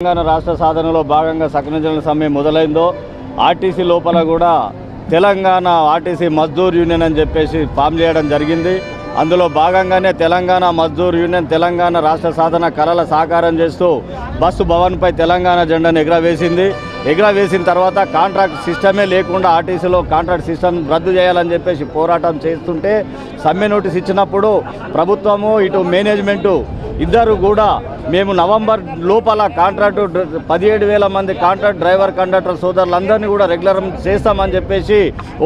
తెలంగాణ రాష్ట్ర సాధనలో భాగంగా సకనజన సమ్మె మొదలైందో ఆర్టీసీ లోపల కూడా తెలంగాణ ఆర్టీసీ మజ్దూర్ యూనియన్ అని చెప్పేసి ఫామ్ చేయడం జరిగింది. అందులో భాగంగానే తెలంగాణ మజ్దూర్ యూనియన్ తెలంగాణ రాష్ట్ర సాధన కళల సాకారం చేస్తూ బస్సు భవన్పై తెలంగాణ జెండాను ఎగురవేసింది. ఎగురవేసిన తర్వాత కాంట్రాక్ట్ సిస్టమే లేకుండా ఆర్టీసీలో కాంట్రాక్ట్ సిస్టమ్ రద్దు చేయాలని చెప్పేసి పోరాటం చేస్తుంటే సమ్మె నోటీస్ ఇచ్చినప్పుడు ప్రభుత్వము ఇటు మేనేజ్మెంటు ఇద్దరు కూడా మేము నవంబర్ లోపల కాంట్రాక్టు పదిహేడు వేల మంది కాంట్రాక్ట్ డ్రైవర్ కండక్టర్ సోదరులందరినీ కూడా రెగ్యులర్ చేస్తామని చెప్పేసి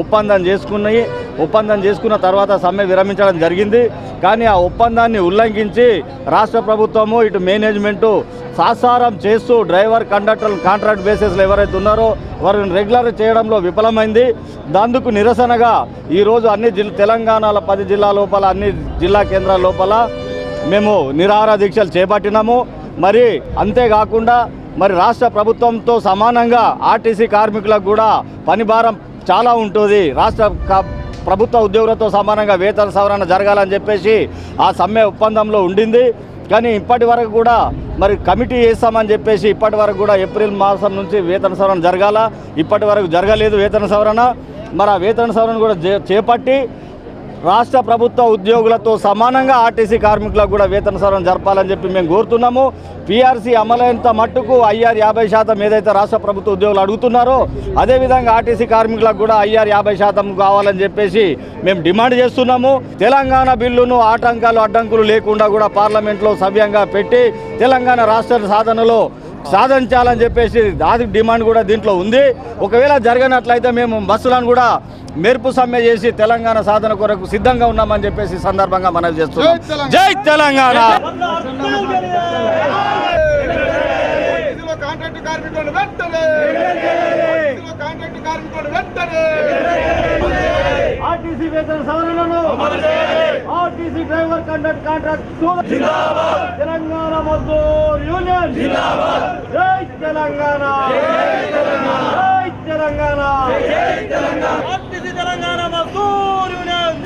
ఒప్పందం చేసుకున్నాయి. ఒప్పందం చేసుకున్న తర్వాత సమ్మె విరమించడం జరిగింది. కానీ ఆ ఒప్పందాన్ని ఉల్లంఘించి రాష్ట్ర ప్రభుత్వము ఇటు మేనేజ్మెంటు సాసారం చేస్తూ డ్రైవర్ కండక్టర్ కాంట్రాక్ట్ బేసిస్లో ఎవరైతే ఉన్నారో వారిని రెగ్యులర్ చేయడంలో విఫలమైంది. దాందుకు నిరసనగా ఈరోజు అన్ని జిల్లా తెలంగాణలో పది జిల్లా లోపల అన్ని జిల్లా కేంద్రాల లోపల మేము నిరాహార దీక్షలు చేపట్టినాము. మరి అంతేకాకుండా మరి రాష్ట్ర ప్రభుత్వంతో సమానంగా ఆర్టీసీ కార్మికులకు కూడా పని భారం చాలా ఉంటుంది. రాష్ట్ర ప్రభుత్వ ఉద్యోగులతో సమానంగా వేతన సవరణ జరగాలని చెప్పేసి ఆ సమ్మె ఒప్పందంలో ఉండింది. కానీ ఇప్పటి వరకు కూడా మరి కమిటీ వేస్తామని చెప్పేసి ఇప్పటి వరకు కూడా ఏప్రిల్ మాసం నుంచి వేతన సవరణ జరగాల. ఇప్పటి వరకు జరగలేదు వేతన సవరణ. మరి ఆ వేతన సవరణ కూడా చే- చేపట్టి రాష్ట్ర ప్రభుత్వ ఉద్యోగులతో సమానంగా ఆర్టీసీ కార్మికులకు కూడా వేతన సవరణ జరపాలని చెప్పి మేము కోరుతున్నాము. పీఆర్సీ అమలైనంత మట్టుకు ఐఆర్ యాభై శాతం ఏదైతే రాష్ట్ర ప్రభుత్వ ఉద్యోగులు అడుగుతున్నారో అదేవిధంగా ఆర్టీసీ కార్మికులకు కూడా ఐఆర్ యాభై శాతం కావాలని చెప్పేసి మేము డిమాండ్ చేస్తున్నాము. తెలంగాణ బిల్లును ఆటంకాలు అడ్డంకులు లేకుండా కూడా పార్లమెంట్లో సవ్యంగా పెట్టి తెలంగాణ రాష్ట్ర సాధనలో సాధించాలని చెప్పేసి దాని డిమాండ్ కూడా దీంట్లో ఉంది. ఒకవేళ జరగనట్లయితే మేము బస్సులను కూడా మెరుపు సమ్మె చేసి తెలంగాణ సాధన కొరకు సిద్ధంగా ఉన్నామని చెప్పేసి సందర్భంగా మనవి చేస్తున్నాం. జై తెలంగాణ. ఇందులో కాంట్రాక్ట్ కార్మికులను వెంటనే! ఇందులో కాంట్రాక్ట్ కార్మికులను వెంటనే! ఆర్టీసీ వేతన సవరణను RTC driver conduct contract Telangana Mazdoor union! Telangana. జై Telangana. RTC Telangana Mazdoor union